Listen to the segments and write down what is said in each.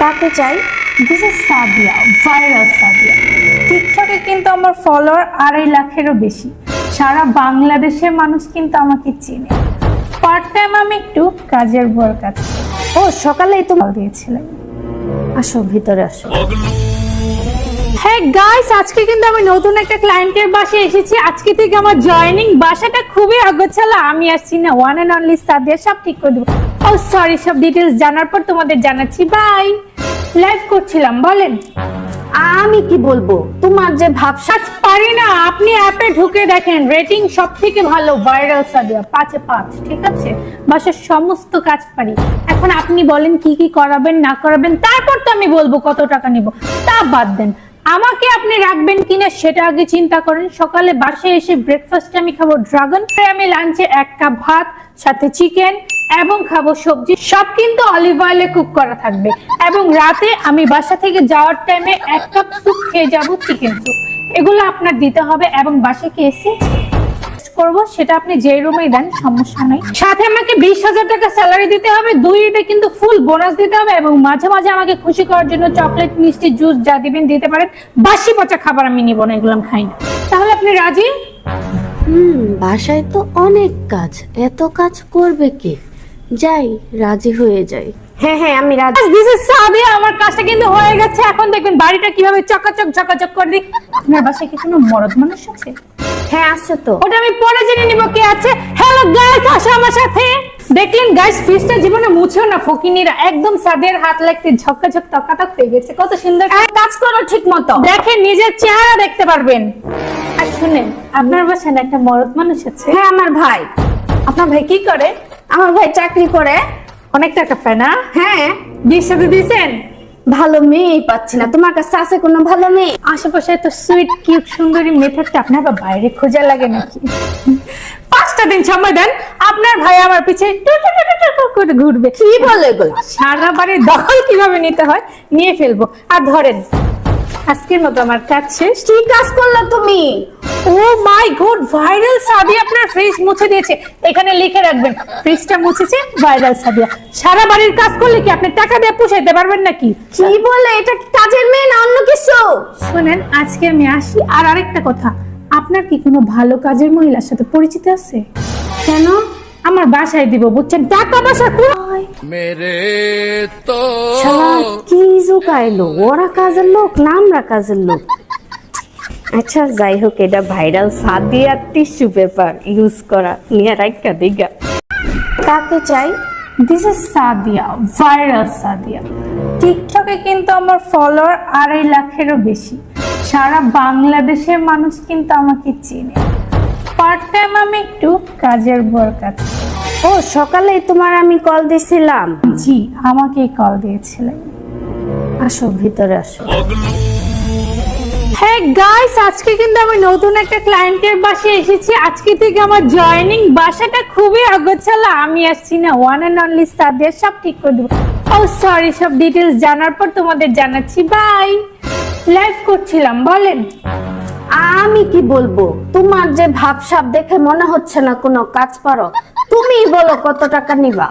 কাকে চাই this is Sadia viral Sadia টিকটকে কিন্তু আমার ফলোয়ার আড়াই লাখেরও বেশি। সারা বাংলাদেশের মানুষ কিন্তু আমাকে চেনে। পার্ট টাইম আমি একটু কাজের বর কাজ ও, সকালেই তো দিয়েছিলেন। আসো, ভিতরে আসো। হ্যাঁ গাইস আজকে কিন্তু আমি নতুন একটা ক্লায়েন্টের বাসায় এসেছি। আজকে থেকে আমার জয়েনিং বাসাটা খুবই অগোছালো। আমি আসছি না ওয়ান অ্যান্ড অনলি সাদিয়া, সব ঠিক করে দেবো। ও সরি সব ডিটেলস জানার পর তোমাদের জানাচ্ছি। বাই লাইভ করছিলাম, বলেন। আমি কি বলব? তোমার যে ভাবসাজ পারি না। আপনি অ্যাপে ঢুকে দেখেন রেটিং সব থেকে ভালো ভাইরাল সাদিয়া, পাঁচে পাঁচ, ঠিক আছে? বাসার সমস্ত কাজ পারি। এখন আপনি বলেন কি কি করাবেন, না করাবেন, তারপর তো আমি বলব কত টাকা নিব। তা বাদ দেন। আমাকে আপনি রাখবেন কিনা সেটা আগে চিন্তা করেন। সকালে বাসায় এসে ব্রেকফাস্ট আমি খাব ড্রাগন আমি লাঞ্চে এক কাপ ভাত, সাথে চিকেন এবং খাব সবজি। সব কিন্তু অলিভ অয়েলে কুক করা থাকবে। এবং রাতে আমি বাসা থেকে যাওয়ার টাইমে এক কাপ স্যুপ খেয়ে যাব চিকেন স্যুপ এগুলো আপনার দিতে হবে এবং বাসে কি এসে করব সেটা আপনি যে রুমেই দেন সমস্যা নাই। সাথে আমাকে বিশ হাজার টাকা স্যালারি দিতে হবে দুই এটা কিন্তু ফুল বোনাস দিতে হবে এবং মাঝে মাঝে আমাকে খুশি করার জন্য চকলেট মিষ্টি জুস যা দিবেন দিতে পারেন। বাসি পচা খাবার আমি নিব না এগুলো খাই না। তাহলে আপনি রাজি? হুম বাসায় তো অনেক কাজ। এত কাজ করবে কে? যাই রাজি হয়ে যাই। হ্যাঁ হ্যাঁ আমি রাজি। দিস ইজ সাদিয়া আমার কাজটা কিন্তু হয়ে গেছে। এখন দেখবেন বাড়িটা কীভাবে চকাচক ঝকাচক করে দিই। আপনার বাসায় কি কোনো মরদ মানুষ আছে? হ্যাঁ আছে তো। ওটা আমি পরে জেনে নিব কে আছে। হ্যালো গাইস আসো আমার সাথে। দেখলেন গাইস ফিসটা জীবনে মুছেও না ফকিনিরা। একদম সাদের হাত লাগতে ঝক্কাঝক তকাতক হয়ে গেছে। কত সুন্দর কাজ করো ঠিক মতো। দেখেন নিজের চেহারা দেখতে পারবেন। আর শুনেন আপনার বাসায় না একটা মরদ মানুষ আছে? হ্যাঁ আমার ভাই। আপনার ভাই কি করে? আমার ভাই চাকরি করে। অনেক টাকা পায় না হ্যাঁ সাথে দিয়েছেন? ভালো মেয়ে পাচ্ছি না। তোমার কাছে আছে কোনো ভালো মেয়ে? আশেপাশে এত সুইট কিউট সুন্দরী মেয়ে থাকতে আপনার বা বাইরে খোঁজা লাগে নাকি? পাঁচটা দিন সময় দেন আপনার ভাই আমার পিছে করে ঘুরবে। কি বলে এগুলো? সারা বাড়ির দখল কীভাবে নিতে হয় নিয়ে ফেলব। আর ধরেন আজকের মতো আমার কাজ শেষ। কি কাজ করলা তুমি? ও মাই গড ভাইরাল সাবি আপনার ফ্রিজ মুছে দিয়েছে। এখানে লিখে রাখবেন ফ্রিজটা মুছেছে ভাইরাল সাবিয়া। সারা বাড়ির কাজ করলে কি আপনি টাকা দিয়ে পুষাইতে পারবেন নাকি? কি বলে এটা কি কাজের মেয়ে না অন্য কিছু? শুনেন আজকে আমি আসি আর আরেকটা কথা আপনার কি কোনো ভালো কাজের মহিলার সাথে পরিচিত আছে? কেন? আমার বাসায় দিব বুঝছেন? টাকা বাসা তো মেরে তো কি জুকাইলো ওরা কাজের লোক না আমরা কাজের লোক। আচ্ছা যাই হোক এটা viral Sadia tissue paper use করা। নিয়ে রাখা দিগা। কাকে চাই this is Sadia viral Sadia. টিকটকে কিন্তু আমার ফলোয়ার আড়াই লাখেরও বেশি। সারা বাংলাদেশের মানুষ কিন্তু আমাকে চেনে। পার্ট টাইম আমি একটু কাজের বর কাজ ও সকালেই তোমার আমি কল দিছিলাম। জি আমাকেই কল দিয়েছিলেন। আসো, ভিতরে আসো। হ্যাঁ গাইস আজকে কিন্তু আমি নতুন একটা ক্লায়েন্টের বাসায় এসেছি। আজকে থেকে আমার জয়েনিং বাসাটা খুবই অগোছালো। আমি আসছি না ওয়ান অ্যান্ড অনলি সাদিয়া, সব ঠিক করে দেবো। ও সরি সব ডিটেলস জানার পর তোমাদের জানাচ্ছি। বাই লাইভ করছিলাম, বলেন। আমি কি বলব? তোমার যে ভাবসাব দেখে মনে হচ্ছে না কোনো কাজ পারো। তুমি বলো কত টাকা নিবা?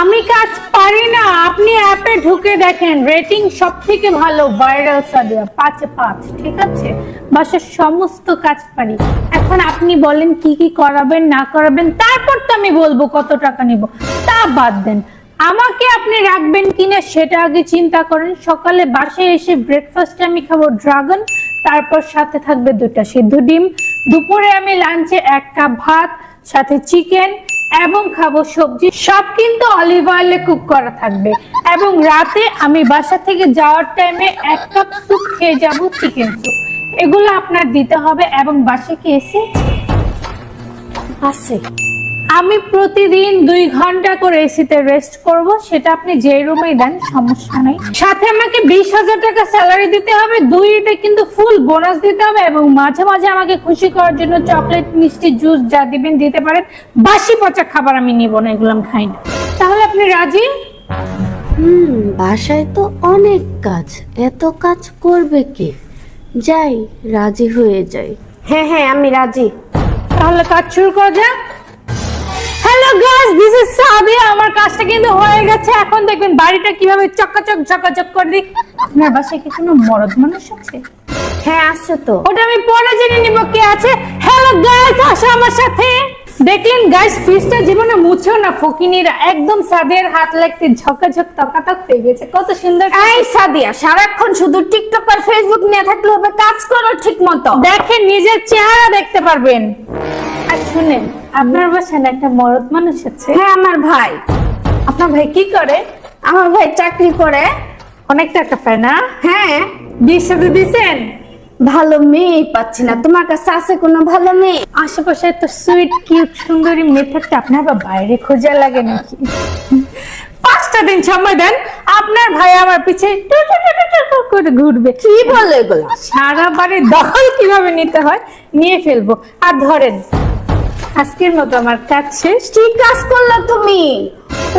আমি কাজ পারি না, আপনি অ্যাপে ঢুকে দেখেন, রেটিং সব থেকে ভালো, ভাইরাল সাদিয়া, পাঁচে পাঁচ, ঠিক আছে? বাসার সমস্ত কাজ পারি। এখন আপনি বলেন কি কি করাবেন, না করাবেন, তারপর তো আমি বলব কত টাকা নিব। তা বাদ দেন। আমাকে আপনি রাখবেন কিনা সেটা আগে চিন্তা করেন। সকালে বাসায় এসে ব্রেকফাস্টে আমি খাব ড্রাগন তারপর সাথে থাকবে দুটা সিদ্ধ ডিম। দুপুরে আমি লাঞ্চে এক কাপ ভাত সাথে চিকেন এবং খাব সবজি। সব কিন্তু অলিভ অয়েলে কুক করা থাকবে। এবং রাতে আমি বাসা থেকে যাওয়ার টাইমে এক কাপ স্যুপ খেয়ে যাব চিকেন স্যুপ এগুলো আপনার দিতে হবে এবং বাসে কি এসে আছে? আমি প্রতিদিন দুই ঘণ্টা করে এসিতে রেস্ট করব সেটা আপনি যে রুমেই দেন সমস্যা নাই। সাথে আমাকে বিশ হাজার টাকা স্যালারি দিতে হবে দুইটা কিন্তু ফুল বোনাস দিতে হবে এবং মাঝে মাঝে আমাকে খুশি করার জন্য চকলেট মিষ্টি জুস যা দিবেন দিতে পারেন। বাসি পচা খাবার আমি নিব না এগুলো আমি খাই না। তাহলে আপনি রাজি? হুম বাসায় তো অনেক কাজ এত কাজ করবে কে? যাই রাজি হয়ে যাই। হ্যাঁ হ্যাঁ আমি রাজি। তাহলে কাজ শুরু করা যাক। গাইস দিস ইজ সাদিয়া আমার কাজটা কিন্তু হয়ে গেছে। এখন দেখবেন বাড়িটা কীভাবে চকাচক চকাচক করে দিই। আপনার বাসায় কি কোনো মরদ মানুষ আছে? হ্যাঁ আছে তো। ওটা আমি পরে জেনে নিব কে আছে। হ্যালো গাইস আসো আমার সাথে। দেখলেন গাইস ফ্রিজটা জীবনে মুছেও না ফকিনিরা। একদম সাদের হাত লাগতে ঝকাঝক তকাতক হয়ে গেছে। কত সুন্দর এই সাদিয়া সারাক্ষণ শুধু টিকটক আর ফেসবুক নিয়ে থাকলে হবে। কাজ করো ঠিক মতো দেখেন নিজের চেহারা দেখতে পারবেন। আর শুনেন আপনার বাসায় না একটা মরদ মানুষ আছে? হ্যাঁ আমার ভাই। আপনার ভাই কি করে? আমার ভাই চাকরি করে। অনেক টাকা পায় না? হ্যাঁ বিশ সাথে দিছেন। ভালো মেয়ে পাচ্ছি না। তোমার কাছে আছে কোনো ভালো মেয়ে? আশেপাশে তো সুইট কিউট সুন্দরী মেয়ে থাকতে আপনার বাইরে খোঁজা লাগে নাকি? পাঁচটা দিন সময় দেন আপনার ভাই আমার পিছে টু টু টু টু টু টু করে ঘুরবে। কি বলে এগুলো? সারা বাড়ির দখল কীভাবে নিতে হয়? নিয়ে ফেলব। আর ধরেন আজকের মতো আমার কাজ শেষ। কি কাজ করল তুমি?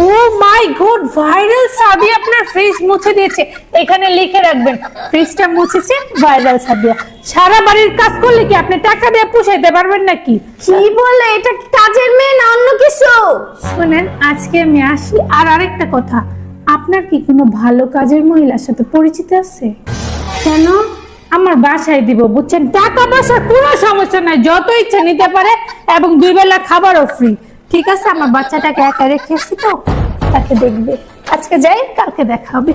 Oh my god viral Sadi আপনার ফ্রিজ মুছে দিয়েছে। এখানে লিখে রাখবেন ফ্রিজটা মুছেছে ভাইরাল সাদিয়া সারা বাড়ির কাজ করলে কি আপনি টাকা দিয়ে পুষাইতে পারবেন নাকি? কি বলে এটা কি কাজের মেয়ে না অন্য কিছু? শুনেন আজকে আমি আসি আর আরেকটা কথা। আপনার কি কোনো ভালো কাজের মহিলার সাথে পরিচিত আছে? কেন? আমার বাসায় দিব বুঝছেন? টাকা পয়সা কোনো সমস্যা নাই যত ইচ্ছে নিতে পারে এবং দুই বেলা খাবারও ফ্রি ঠিক আছে আমার বাচ্চাটাকে একা রেখে এসছি তো তাকে দেখবে। আজকে যাই কালকে দেখা হবে।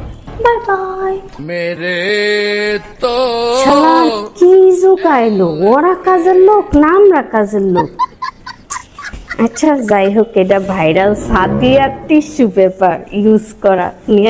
আচ্ছা যাই হোক এটা ভাইরাল সাথী আর টিস্যু পেপার ইউজ করা। নিয়ে